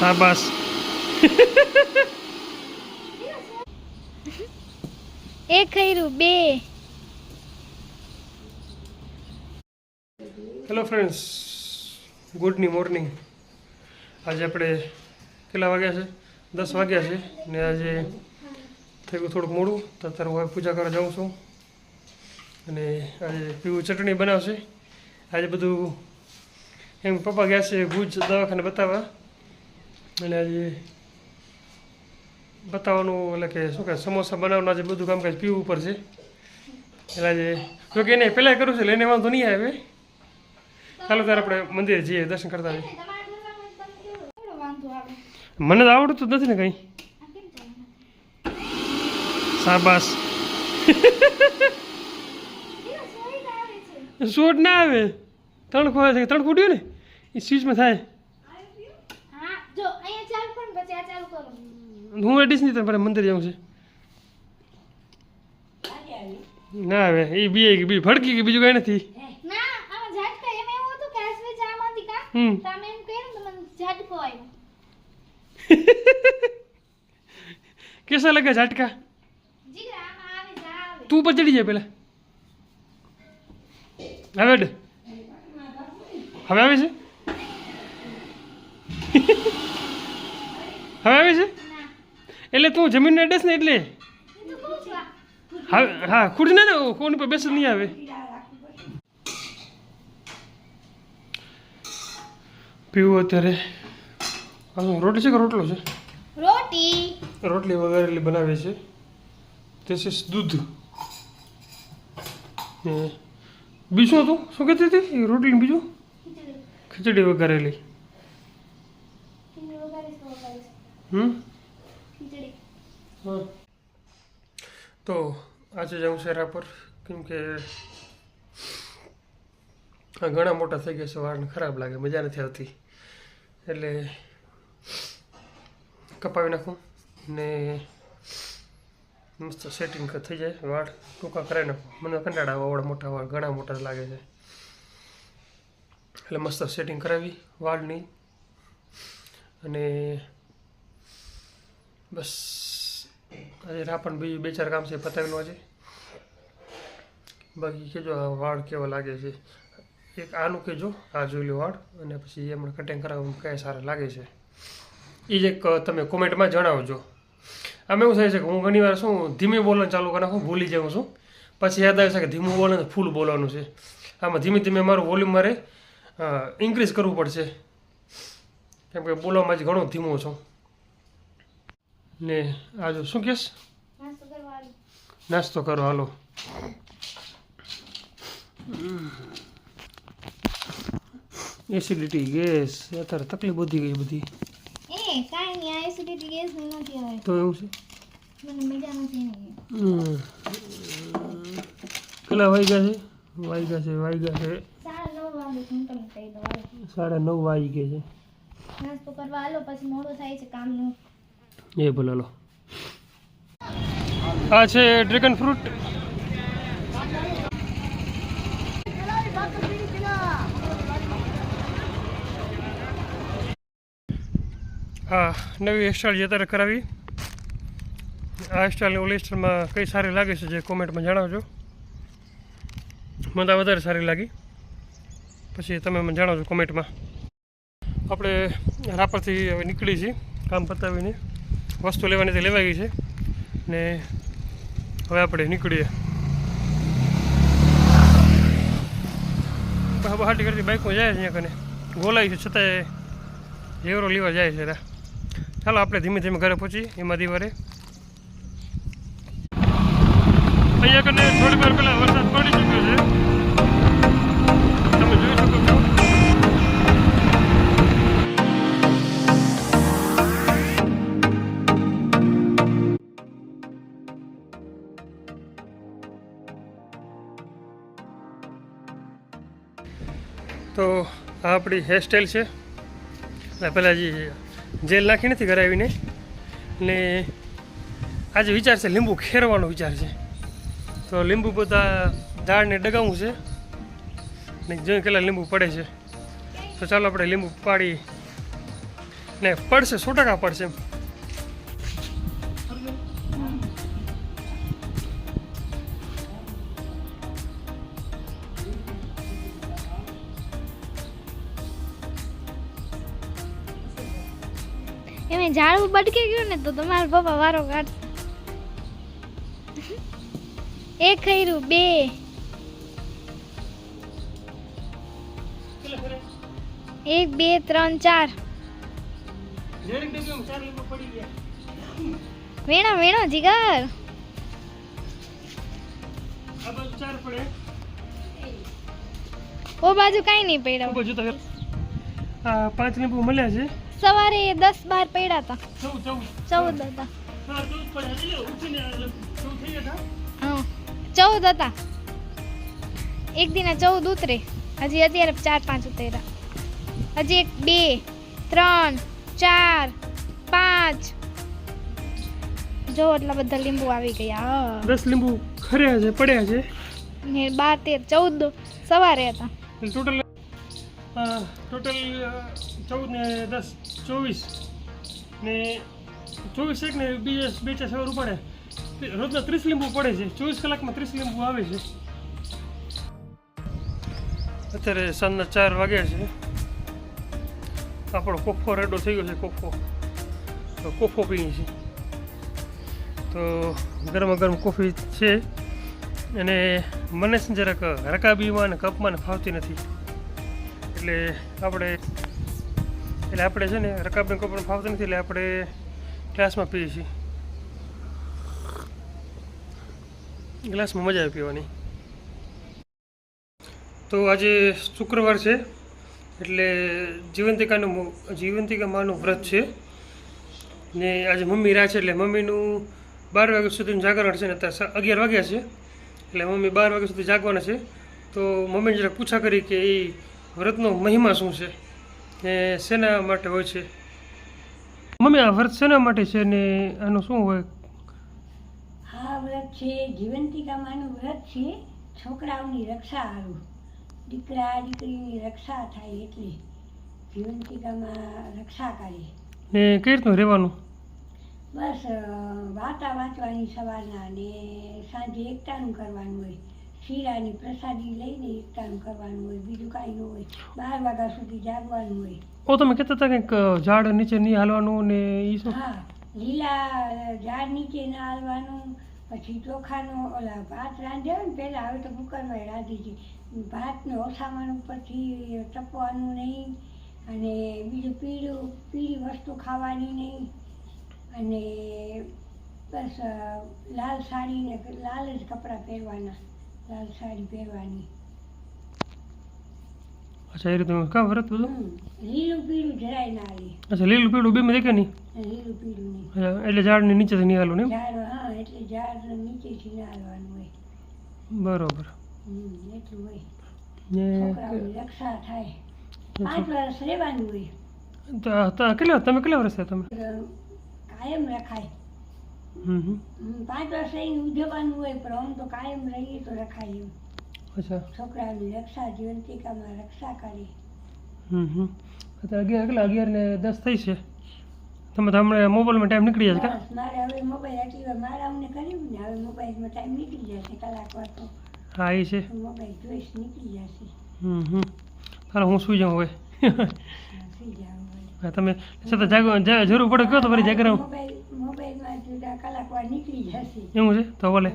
શાબાશ એક ખૈરું બે. હેલો ફ્રેન્ડ્સ ગુડની મોર્નિંગ આજે આપણે કેટલા વાગ્યા છે? દસ વાગ્યા છે ને આજે થઈ ગયું થોડુંક મોડું. તો અત્યારે હું પૂજા કરવા જાઉં છું. અને આજે પીવું ચટણી બનાવશે. આજે બધું એમ પપ્પા ગયા છે ભુજ દવાખાને બતાવવા. અને આજે બતાવવાનું એટલે કે શું કહે સમોસા બનાવવાના જે બધું કામકાજ પીવું પડશે એટલે આજે જોકે એને પહેલાં કરું છે એટલે એને વાંધો નહીં આવે. ચાલો ત્યારે આપણે મંદિરે જઈએ દર્શન કરતા આવીએ. મને તો આવડતું નથી ને કંઈ. છે. શોટ ના આવે. ત્રણ ખોવા છે ત્રણ ખૂટ્યું ને એ સ્વિચમાં થાય હા જો અહીંયા ચાલુ કર ને પછી આ ચાલુ કરો હું એડીશ નહીં તમારે મંદિર જાઉં છે. ના હવે એ બી બી ફડકી કે બીજું કઈ નથી. કેસા લાગે ઝાટકા? તું ઉપર ચડી જાય પેલા હવે. હવે આવે છે? હવે આવે છે? એટલે તું જમીન એડ્રેસ ને એટલે? હું હા ખુડ ના કોની પર બેસ નહીં આવે? પીવું અત્યારે. રોટલી છે કે રોટલો છે? રોટી. રોટલી વઘારેલી બનાવે છે. ધીસ ઇઝ દૂધ. બીજું હતું? શું કહેતી હતી? રોટલી બીજું? ખીચડી વઘારેલી. હમ? ખીચડી. તો આજે જાઉં છે પર, કેમ કે ઘણા મોટા થઈ ગયા છે વાળને ખરાબ લાગે, મજા નથી આવતી. એટલે કપાવી નાખું ને મસ્ત સેટિંગ થઈ જાય વાળ, ટૂંકા કરાવી નાખું. મને કંટાળા આવે મોટા વાળ, ઘણા મોટા લાગે છે. એટલે મસ્ત સેટિંગ કરાવી વાળની. અને બસ. આજે રાપણ બીજું બે ચાર કામ છે, પતંગનો આજે. બાકી કહેજો વાળ કેવા લાગે છે. એક આનું કહેજો આ જોઈ લો વાળ, અને પછી એમણે કટિંગ કરાવવામાં કયા સારા લાગે છે. એ જ એક તમે કોમેન્ટમાં જણાવજો. આમાં એવું થાય છે કે હું ઘણીવાર શું, ધીમે બોલવાનું ચાલુ કરી નાખું, ભૂલી જાઉં છું. પછી યાદ આવે છે કે ધીમું બોલવાનું ફૂલ બોલવાનું છે. આમાં ધીમે ધીમે મારું વોલ્યુમ મારે ઇન્ક્રીઝ કરવું પડશે. કેમ કે બોલવામાં જ ઘણો ધીમો છું. ને આ શું કહેશ નાસ્તો કરો હાલો. એસિડિટી ગેસ અત્યારે તકલીફ વધી ગઈ બધી. તો એવું છે. કેટલા વાગ્યા છે? વાગ્યા છે વાગ્યા છે. સાડા નવ વાગી ગયા. છે. નાસ્તો કરવા હાલો પછી મોડો થાય છે કામનું. એ ભલે લો આ છે ડ્રેગન ફ્રૂટ. હા, નવી હેરસ્ટાઈલ અત્યારે કરાવી. આ હેરસ્ટાઈલ ઓલી હેરસ્ટાઈલમાં કઈ સારી લાગે છે જે કોમેન્ટમાં જણાવજો. મને વધારે સારી લાગી. પછી તમે મને જણાવજો કોમેન્ટમાં આપણે રાપરથી હવે નીકળી છીએ કામ પતાવીને. વસ્તુ લેવાની તે લેવાઈ ગઈ છે. ને હવે આપણે નીકળીએ. બહાટી કરતી બાઇકમાં જાય છે અહીંયા કને. ગોલાય છે, છતાંય જેવરો લેવા જાય છે ચાલો આપણે ધીમે ધીમે ઘરે પહોંચી, એમાં દિવારે. અહીંયા કને થોડી વાર પહેલાં વરસાદ પડી ચૂક્યો છે. તો આ આપણી હેરસ્ટાઈલ છે. પહેલાં જે જેલ નાખી નથી કરાવીને. ને આજે વિચાર છે, લીંબુ ખેરવાનો વિચાર છે. તો લીંબુ બધા ઝાડને ડગાવવું છે. ને જોઈ કેટલા લીંબુ પડે છે. તો ચાલો આપણે લીંબુ પાડી. ને પડશે, સો ટકા પડશે એમ. એમે ઝાડવું બટકી ગયું ને તો તમારા પપ્પા વારો કાઢ એક ખૈરું બે. એક બે ત્રણ ચાર. વેણો વેણો જીગર. ઓ બાજુ કઈ નહીં પડ્યા. પાંચ લીંબુ મળ્યા છે? સવારે દસ બાર પડ્યા હતા. ચૌદ ચૌદ. ચૌદ હતા. હા ચૌદ હતા. હા. ચૌદ હતા. એક દિને ચૌદ ઉતરે. હજી અત્યારે ચાર પાંચ ઉતર્યા. હજી એક બે ત્રણ ચાર પાંચ. જો એટલા બધા લીંબુ આવી ગયા. દસ લીંબુ ખર્યા છે પડ્યા છે. ને બાર તેર ચૌદ સવારે હતા. ટોટલ ટોટલ ચૌદ ને દસ, ચોવીસ ને ચોવીસ એક ને બીજા બે ચાર સવાર પડે રોજના ત્રીસ લીંબુ પડે છે. ચોવીસ કલાકમાં ત્રીસ લીંબુ આવે છે. અત્યારે સાંજના ચાર વાગ્યા છે. આપણો કોફો રેડો થઈ ગયો છે, કોફો. તો કોફો પીએ છે તો ગરમા ગરમ કોફી છે. અને મને જરાક રકાબીમાં અને કપમાં ફાવતી નથી. એટલે આપણે એટલે આપણે છે ને રકાબને પણ ફાવતું નથી એટલે આપણે ગ્લાસમાં પીએ છીએ. ગ્લાસમાં મજા આવે પીવાની. તો આજે શુક્રવાર છે, એટલે જીવંતિકાનું જીવંતિકા માનું વ્રત છે. ને આજે મમ્મી રાહ છે, એટલે મમ્મીનું બાર વાગ્યા સુધીનું જાગરણ છે ને અત્યારે અગિયાર વાગ્યા છે. એટલે મમ્મી બાર વાગ્યા સુધી જાગવાના છે. તો મમ્મીને જરાક પૂછા કરી કે એ વ્રતનો મહિમા શું છે ને શેના માટે હોય છે? મમ્મી આ વ્રત શેના માટે છે ને આનું શું હોય? આ વ્રત છે જીવંતિકામાનું વ્રત છે છોકરાઓની રક્ષા હારું. દીકરા દીકરીની રક્ષા થાય એટલે જીવંતિકામાં રક્ષા કરે. ને કઈ રીતનું રહેવાનું? બસ વાર્તા વાંચવાની સવારના ને સાંજે એકટાણું કરવાનું હોય. શીરાની પ્રસાદી લઈને કામ કરવાનું હોય બીજું કાંઈ ન હોય. બાર વાગ્યા સુધી જાગવાનું હોય. ઓ તમે કહેતા હતા કંઈક ઝાડ નીચે નહીં હાલવાનું ને એ શું? હા લીલા ઝાડ નીચે ના હાલવાનું પછી ચોખાનો ઓલા ભાત રાંધ્યો ને પહેલાં હવે તો કુકરમાં રાંધી છે. ભાતને ઓસામણ ઉપરથી ટપવાનું નહીં અને બીજું પીળું પીળી વસ્તુ ખાવાની નહીં અને બસ લાલ સાડી ને લાલ જ કપડાં પહેરવાના. લાલ સાડી પહેરવાની. અચ્છા એ રીતનું કા વ્રત બધું? લીલું પીળું જરાય ના લે. અચ્છા લીલું પીળું બે દેખે નહીં? લીલું પીળું નહીં. એટલે ઝાડની નીચેથી નહીં હાલવું ને ઝાડ હા એટલે ઝાડ નીચેથી ના હાલવાનું હોય. બરોબર. હમ, એટલું હોય. ને રક્ષા થાય. પાંચ વર્ષ રહેવાનું હોય. તો- કેટલા તમે કેટલા વર્ષ થયા તમે? કાયમ રખાય. પાંચ વર્ષ રહીને ઉજવવાનું હોય પણ આમ તો કાયમ રહીએ તો રખાય અચ્છા. છોકરાઓની રક્ષા જીવંતિકામાં રક્ષા કરી. હમ હમ. અત્યારે અગિયાર કેટલા? અગિયાર ને દસ થઈ છે. તમે તમને મોબાઈલમાં ટાઈમ નીકળી જશે મારે હવે મોબાઈલ વાર મારા અમને કર્યું ને હવે મોબાઈલમાં ટાઈમ નીકળી જશે કલાક વાર તો. હા એ છે. મોબાઈલ જોઈશ નીકળી જશે. હમ હમ. ચાલો હું સુઈ જાઉં હવે. સુઈ જાવ તમે છતાં જાગો જરૂર પડે કહો તો ફરી જગ્યા મોબાઈલ કલાક વાર નીકળી જશે એવું છે તો ભલે.